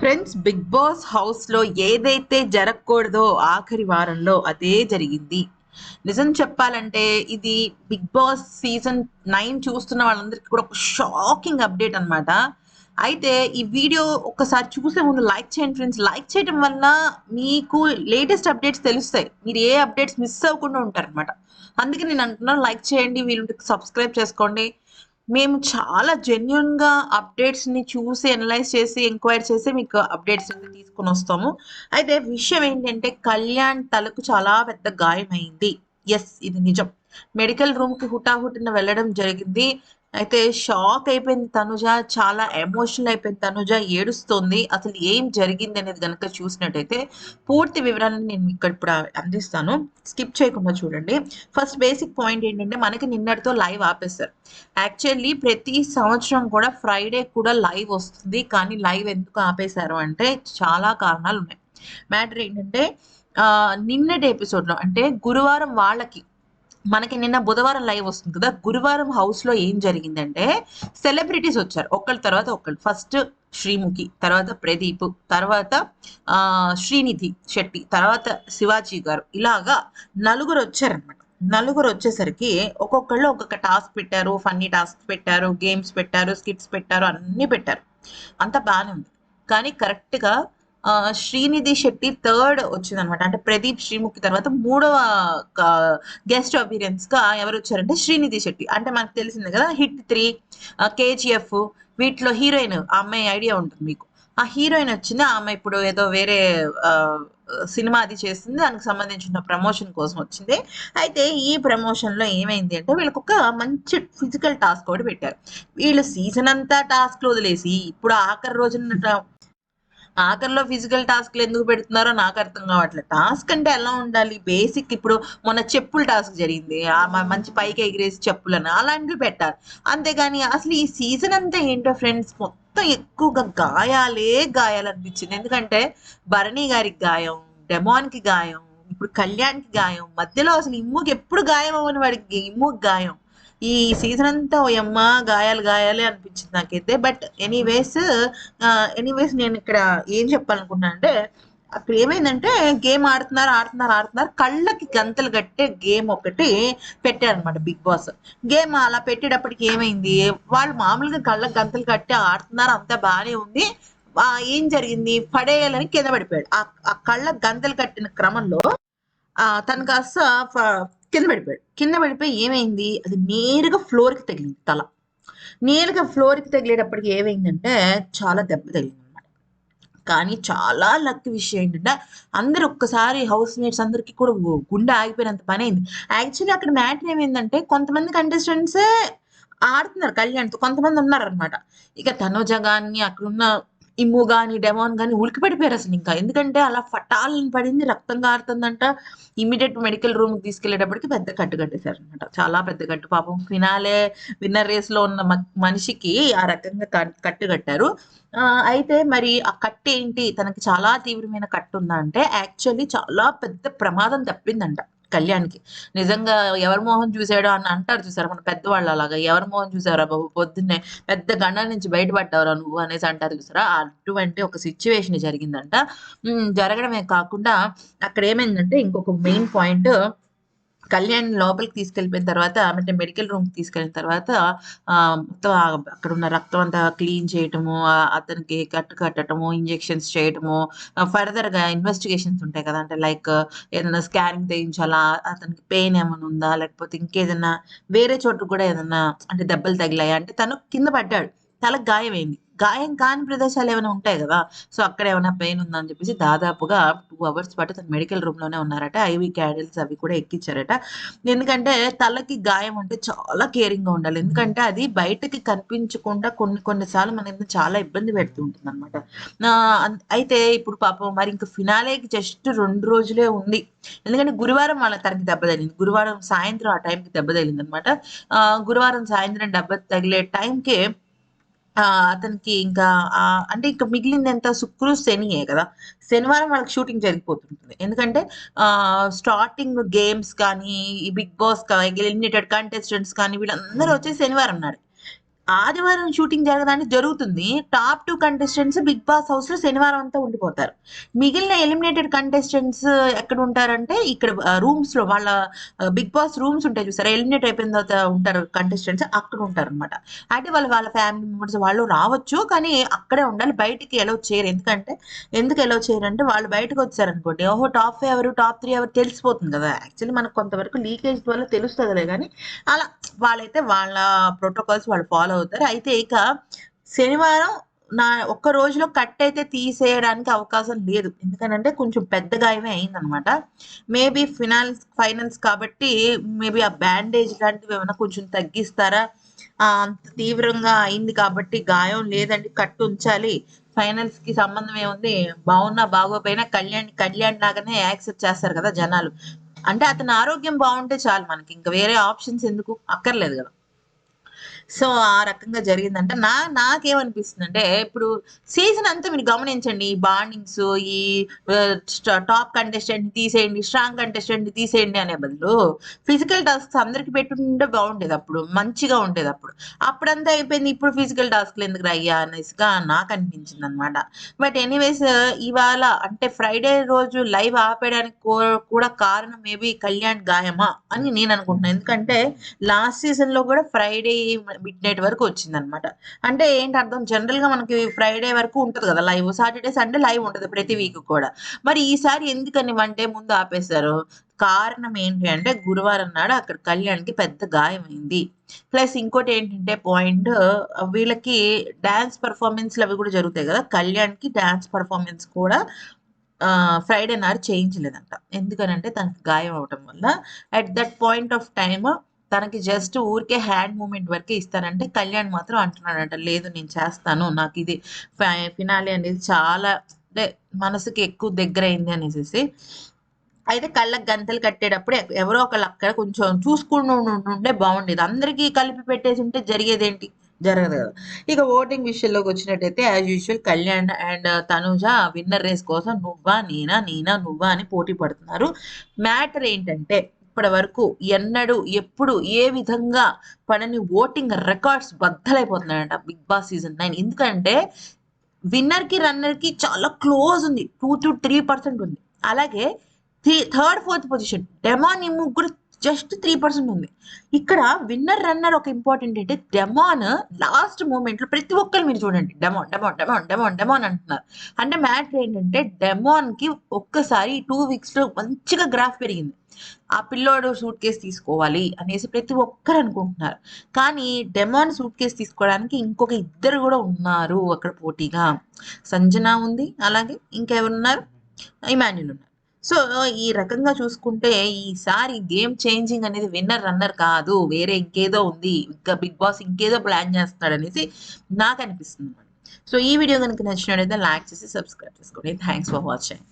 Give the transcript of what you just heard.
Friends big Boss హౌస్లో ఏదైతే జరగకూడదో ఆఖరి వారంలో అదే జరిగింది. నిజం చెప్పాలంటే ఇది బిగ్ బాస్ సీజన్ నైన్ చూస్తున్న వాళ్ళందరికీ కూడా ఒక షాకింగ్ అప్డేట్ అన్నమాట. అయితే ఈ వీడియో ఒక్కసారి చూసే ముందు లైక్ చేయండి ఫ్రెండ్స్. లైక్ చేయడం వల్ల మీకు లేటెస్ట్ అప్డేట్స్ తెలుస్తాయి. మీరు ఏ అప్డేట్స్ మిస్ అవ్వకుండా ఉంటారనమాట అందుకే నేను అంటున్నాను లైక్ చేయండి. వీళ్ళు సబ్స్క్రైబ్ చేసుకోండి. మేము చాలా జెన్యున్గా అప్డేట్స్ని చూసి అనలైజ్ చేసి ఎంక్వైరీ చేసి మీకు అప్డేట్స్ని తీసుకుని వస్తాము. అయితే విషయం ఏంటంటే కళ్యాణ్ తలకు చాలా పెద్ద గాయం అయింది ఎస్ ఇది నిజం. మెడికల్ రూమ్కి హుటాహుటిన వెళ్ళడం జరిగింది. అయితే షాక్ అయిపోయింది. తనుజ చాలా ఎమోషనల్ అయిపోయింది. తనుజ ఏడుస్తోంది. అసలు ఏం జరిగింది అనేది కనుక చూసినట్టయితే పూర్తి వివరాలను నేను ఇక్కడ ఇప్పుడు అందిస్తాను. స్కిప్ చేయకుండా చూడండి. ఫస్ట్ బేసిక్ పాయింట్ ఏంటంటే మనకి నిన్నటితో లైవ్ ఆపేశారు. యాక్చువల్లీ ప్రతి సంవత్సరం కూడా ఫ్రైడే కూడా లైవ్ వస్తుంది. కానీ లైవ్ ఎందుకు ఆపేశారు అంటే చాలా కారణాలు ఉన్నాయి. మ్యాటర్ ఏంటంటే నిన్నటి ఎపిసోడ్లో అంటే గురువారం వాళ్ళకి మనకి నిన్న బుధవారం లైవ్ వస్తుంది కదా. గురువారం హౌస్లో ఏం జరిగిందంటే సెలబ్రిటీస్ వచ్చారు. ఒకళ్ళ తర్వాత ఒకళ్ళు. ఫస్ట్ శ్రీముఖి తర్వాత ప్రదీప్ తర్వాత శ్రీనిధి శెట్టి తర్వాత శివాజీ గారు. ఇలాగా నలుగురు వచ్చారనమాట నలుగురు వచ్చేసరికి ఒక్కొక్కళ్ళు ఒక్కొక్క టాస్క్ పెట్టారు. ఫన్నీ టాస్క్ పెట్టారు గేమ్స్ పెట్టారు స్కిట్స్ పెట్టారు అన్ని పెట్టారు. అంత బాగానే ఉంది. కానీ కరెక్ట్గా శ్రీనిధి శెట్టి థర్డ్ వచ్చింది అనమాట అంటే ప్రదీప్ శ్రీముఖి తర్వాత మూడవ గెస్ట్ అపీరియన్స్గా ఎవరు వచ్చారంటే శ్రీనిధి శెట్టి. అంటే మనకు తెలిసింది కదా హిట్ త్రీ కేజీఎఫ్ వీటిలో హీరోయిన్ ఆ అమ్మాయి ఐడియా ఉంటుంది మీకు. ఆ హీరోయిన్ వచ్చింది ఆమె ఇప్పుడు ఏదో వేరే సినిమా అది చేస్తుంది దానికి సంబంధించిన ప్రమోషన్ కోసం వచ్చింది. అయితే ఈ ప్రమోషన్లో ఏమైంది అంటే వీళ్ళకి ఒక మంచి ఫిజికల్ టాస్క్ ఒకటి పెట్టారు. వీళ్ళు సీజన్ అంతా టాస్క్ వదిలేసి ఇప్పుడు ఆఖరి రోజున ఆఖరిలో ఫిజికల్ టాస్క్లు ఎందుకు పెడుతున్నారో నాకు అర్థం కావట్లేదు. టాస్క్ అంటే ఎలా ఉండాలి? బేసిక్ ఇప్పుడు మొన్న చెప్పుల టాస్క్ జరిగింది. ఆ మంచి పైకి ఎగిరేసి చెప్పులని అలాంటివి పెట్టారు. అంతేగాని అసలు ఈ సీజన్ అంతా ఏంటో ఫ్రెండ్స్ మొత్తం ఎక్కువగా గాయాలే గాయాలు అనిపించింది ఎందుకంటే భరణి గారికి గాయం డెమాన్కి గాయం ఇప్పుడు కళ్యాణ్కి గాయం మధ్యలో అసలు ఇమ్ముకి ఎప్పుడు గాయం అవ్వని వాడికి ఇమ్ముకి గాయం. ఈ సీజన్ అంతా ఓ యమ్మ గాయాలు గాయాలే అనిపించింది నాకైతే. బట్ ఎనీవేస్ ఎనీవేస్ నేను ఇక్కడ ఏం చెప్పాలనుకున్నా అంటే అక్కడ ఏమైందంటే గేమ్ ఆడుతున్నారు ఆడుతున్నారు ఆడుతున్నారు. కళ్ళకి గంతలు కట్టే గేమ్ ఒకటి పెట్టారనమాట బిగ్ బాస్. గేమ్ అలా పెట్టేటప్పటికి ఏమైంది? వాళ్ళు మామూలుగా కళ్ళకి గంతలు కట్టి ఆడుతున్నారు అంతా బాగానే ఉంది. ఏం జరిగింది? పడేయాలని కింద పడిపోయాడు. ఆ ఆ కళ్ళ గంతలు కట్టిన క్రమంలో తను కాస్త కింద పడిపోయాడు. కింద పడిపోయి ఏమైంది? అది నేరుగా ఫ్లోర్కి తగిలింది తల. నేరుగా ఫ్లోర్కి తగిలేటప్పటికి ఏమైందంటే చాలా దెబ్బ తగిలింది అనమాట కానీ చాలా లక్ విషయం ఏంటంటే అందరు ఒక్కసారి హౌస్ మేట్స్ అందరికి కూడా గుండె ఆగిపోయినంత పని అయింది. యాక్చువల్లీ అక్కడ మ్యాటర్ ఏమైందంటే కొంతమంది కంటెస్టెంట్సే ఆడుతున్నారు కళ్యాణ్తో. కొంతమంది ఉన్నారనమాట. ఇక తనుజ కానీ అక్కడున్న ఇమ్ము కానీ డెమాన్ కానీ ఉలికి పడిపోయారు అసలు ఇంకా. ఎందుకంటే అలా ఫటాలని పడింది రక్తం కారుతుందంట ఇమీడియట్ మెడికల్ రూమ్ తీసుకెళ్ళేటప్పటికి పెద్ద కట్టు కట్టేశారు అనమాట చాలా పెద్ద కట్టు. పాపం ఫినాలే విన్నర్ రేస్లో ఉన్న మ- మనిషికి ఆ రకంగా కట్టు కట్టారు. ఆ, అయితే మరి ఆ కట్టు ఏంటి తనకి చాలా తీవ్రమైన కట్టు ఉందా అంటే యాక్చువల్లీ చాలా పెద్ద ప్రమాదం తప్పిందంట. కళ్యాణ్కి. నిజంగా ఎవరి మోహం చూసాడో అని అంటారు చూసారు? మన పెద్దవాళ్ళు అలాగా. ఎవరి మోహం చూసారా బాబు? పొద్దున్నే పెద్ద గండం నుంచి బయటపడ్డావురా నువ్వు అనేసి అంటారు చూసారా? అటువంటి ఒక సిచ్యువేషన్ జరిగిందంట. జరగడమే కాకుండా అక్కడ ఏమైందంటే ఇంకొక మెయిన్ పాయింట్ కళ్యాణ్ లోపలికి తీసుకెళ్ళిపోయిన తర్వాత అంటే మెడికల్ రూమ్కి తీసుకెళ్ళిన తర్వాత ఆ, మొత్తం అక్కడ ఉన్న రక్తం అంతా క్లీన్ చేయటము అతనికి కట్టు కట్టడము ఇంజెక్షన్స్ చేయటము ఫర్దర్గా ఇన్వెస్టిగేషన్స్ ఉంటాయి కదా. అంటే లైక్ ఏదైనా స్కానింగ్ చేయించాలా అతనికి పెయిన్ ఏమైనా ఉందా లేకపోతే ఇంకేదైనా వేరే చోటు కూడా ఏదైనా అంటే దెబ్బలు తగిలాయా? అంటే తను కింద పడ్డాడు. తలకు గాయమైంది. గాయం కాని ప్రదేశాలు ఏమైనా ఉంటాయి కదా? సో అక్కడ ఏమైనా పెయిన్ ఉందని చెప్పేసి దాదాపుగా టూ అవర్స్ పాటు తను మెడికల్ రూమ్లోనే ఉన్నారట. ఐవి క్యాడిల్స్ అవి కూడా ఎక్కించారట ఎందుకంటే తలకి గాయం అంటే చాలా కేరింగ్గా ఉండాలి. ఎందుకంటే అది బయటకి కనిపించకుండా కొన్ని కొన్నిసార్లు మనకి చాలా ఇబ్బంది పెడుతూ ఉంటుంది అనమాట అయితే ఇప్పుడు పాపం మరి ఇంకా ఫినాలేకి జస్ట్ రెండు రోజులే ఉంది. ఎందుకంటే గురువారం వాళ్ళ తనకి దెబ్బ తగిలింది. గురువారం సాయంత్రం ఆ టైంకి దెబ్బ తగిలింది అనమాట గురువారం సాయంత్రం దెబ్బ తగిలే టైంకి ఆ అతనికి ఇంకా ఆ అంటే ఇంకా మిగిలింది ఎంత శుక్రు శనియే కదా. శనివారం వాళ్ళకి షూటింగ్ జరిగిపోతుంటుంది. ఎందుకంటే ఆ స్టార్టింగ్ గేమ్స్ కానీ ఈ బిగ్ బాస్ ఎలిమినేటెడ్ కంటెస్టెంట్స్ కానీ వీళ్ళందరూ వచ్చి శనివారం నాడు. ఆదివారం షూటింగ్ జరగడానికి జరుగుతుంది. Top two contestants Bigg Boss హౌస్లో శనివారం అంతా ఉండిపోతారు. మిగిలిన ఎలిమినేటెడ్ కంటెస్టెంట్స్ ఎక్కడ ఉంటారంటే ఇక్కడ రూమ్స్లో వాళ్ళ బిగ్ బాస్ రూమ్స్ ఉంటాయి చూసారా? ఎలిమినేట్ అయిపోయిన తర్వాత ఉంటారు కంటెస్టెంట్స్ అక్కడ ఉంటారు అనమాట అంటే వాళ్ళు వాళ్ళ ఫ్యామిలీ మెంబర్స్ వాళ్ళు రావచ్చు కానీ అక్కడే ఉండాలి. బయటికి ఎలా చేయరు. ఎందుకంటే ఎందుకు ఎలా చేయరు అంటే వాళ్ళు బయటకు వచ్చారనుకోండి. ఓహో టాప్ ఫైవ్ ఎవరు టాప్ త్రీ ఎవరు తెలిసిపోతుంది కదా. యాక్చువల్లీ మనకు కొంతవరకు లీకేజ్ వల్ల తెలుస్తుందిలే కానీ అలా వాళ్ళైతే వాళ్ళ ప్రోటోకాల్స్ వాళ్ళు ఫాలో అవుతారు. అయితే ఇక శనివారం నా ఒక్క రోజులో కట్ అయితే తీసేయడానికి అవకాశం లేదు. ఎందుకనంటే కొంచెం పెద్ద గాయమే అయిందనమాట. మేబీ ఫినాన్స్ ఫైనల్స్ కాబట్టి మేబీ ఆ బ్యాండేజ్ లాంటివి ఏమైనా కొంచెం తగ్గిస్తారా? అంత తీవ్రంగా అయింది కాబట్టి గాయం లేదండి. కట్టు ఉంచాలి. ఫైనల్స్కి సంబంధం ఏముంది? బాగున్నా బాగోపోయినా కళ్యాణ్ కళ్యాణ్ లాగానే యాక్సెప్ట్ చేస్తారు కదా జనాలు. అంటే అతని ఆరోగ్యం బాగుంటే చాలు మనకి. ఇంకా వేరే ఆప్షన్స్ ఎందుకు? అక్కర్లేదు కదా. సో ఆ రకంగా జరిగిందంటే. నా నాకేమనిపిస్తుంది అంటే ఇప్పుడు సీజన్ అంతా మీరు గమనించండి. ఈ బాండింగ్స్ ఈ టాప్ కంటెస్టెంట్ తీసేయండి స్ట్రాంగ్ కంటెస్టెంట్ తీసేయండి అనే బదులు ఫిజికల్ టాస్క్స్ అందరికి పెట్టుంటే బాగుండేది అప్పుడు మంచిగా ఉండేది అప్పుడు. అప్పుడంతా అయిపోయింది ఇప్పుడు ఫిజికల్ టాస్క్లు ఎందుకు అయ్యా అనేసిగా నాకు అనిపించింది అనమాట బట్ ఎనీవేస్ ఇవాళ అంటే ఫ్రైడే రోజు లైవ్ ఆపేయడానికి కూడా కారణం మేబీ కళ్యాణ్ గాయమా అని నేను అనుకుంటున్నాను ఎందుకంటే లాస్ట్ సీజన్లో కూడా ఫ్రైడే మిడ్ నైట్ వరకు వచ్చిందనమాట. అంటే ఏంటి అర్థం? జనరల్గా మనకి ఫ్రైడే వరకు ఉంటుంది కదా లైవ్ సాటర్డే సండే లైవ్ ఉంటది ప్రతి వీక్ కూడా. మరి ఈసారి ఎందుకని వన్ డే ముందు ఆపేశారు? కారణం ఏంటి అంటే గురువారం నాడు అక్కడ కళ్యాణ్కి పెద్ద గాయమైంది. ప్లస్ ఇంకోటి ఏంటంటే పాయింట్ వీళ్ళకి డాన్స్ పర్ఫార్మెన్స్లు అవి కూడా జరుగుతాయి కదా. కళ్యాణ్కి డాన్స్ పర్ఫార్మెన్స్ కూడా ఫ్రైడే నాడు చేయించలేదంట. ఎందుకనంటే తనకి గాయం అవటం వల్ల. At that point of time తనకి జస్ట్ ఊరికే హ్యాండ్ మూమెంట్ వరకే ఇస్తానంటే కళ్యాణ్ మాత్రం అంటున్నాడంట లేదు నేను చేస్తాను నాకు ఇది ఫినాలి అనేది చాలా అంటే మనసుకి ఎక్కువ దగ్గర అయింది అనేసి అయితే కళ్ళకు గంతలు కట్టేటప్పుడు ఎవరో ఒకళ్ళు అక్కడ కొంచెం చూసుకుంటూ ఉండే బాగుండేది. అందరికీ కలిపి పెట్టేసి ఉంటే జరిగేదేంటి? జరగదు కదా. ఇక ఓటింగ్ విషయంలోకి వచ్చినట్టయితే as usual Kalyan and Tanuja winner race కోసం నువ్వా నేనా నేనా నువ్వా అని పోటీ పడుతున్నారు. మ్యాటర్ ఏంటంటే ఇప్పటి వరకు ఎన్నడూ ఎప్పుడు ఏ విధంగా పడని ఓటింగ్ రికార్డ్స్ బద్దలైపోతున్నాయంట బిగ్ బాస్ సీజన్ నైన్. ఎందుకంటే విన్నర్కి రన్నర్కి చాలా క్లోజ్ ఉంది. టూ టు త్రీ పర్సెంట్ ఉంది. అలాగే three third fourth position Demon ఈ ముగ్గురు జస్ట్ త్రీ పర్సెంట్ ఉంది. ఇక్కడ విన్నర్ రన్నర్ ఒక ఇంపార్టెంట్ అంటే డెమాన్ లాస్ట్ మూమెంట్లో ప్రతి ఒక్కరు మీరు చూడండి. Demon Demon Demon Demon Demon అంటున్నారు. అంటే మ్యాటర్ ఏంటంటే డెమాన్కి ఒక్కసారి టూ వీక్స్లో మంచిగా గ్రాఫ్ పెరిగింది. ఆ పిల్లోడు సూట్ కేసు తీసుకోవాలి అనేసి ప్రతి ఒక్కరు అనుకుంటున్నారు. కానీ డెమాన్ సూట్ కేసు తీసుకోవడానికి ఇంకొక ఇద్దరు కూడా ఉన్నారు అక్కడ పోటీగా. సంజన ఉంది అలాగే ఇంకెవరున్నారు ఇమాన్యుల్ ఉన్నారు. సో ఈ రకంగా చూసుకుంటే ఈసారి గేమ్ చేంజింగ్ అనేది విన్నర్ రన్నర్ కాదు. వేరే ఇంకేదో ఉంది. ఇంకా బిగ్ బాస్ ఇంకేదో ప్లాన్ చేస్తున్నాడు అనేసి నాకు అనిపిస్తుంది సో ఈ వీడియో కనుక నచ్చినట్లయితే లైక్ చేసి సబ్స్క్రైబ్ చేసుకోండి. Thanks for watching.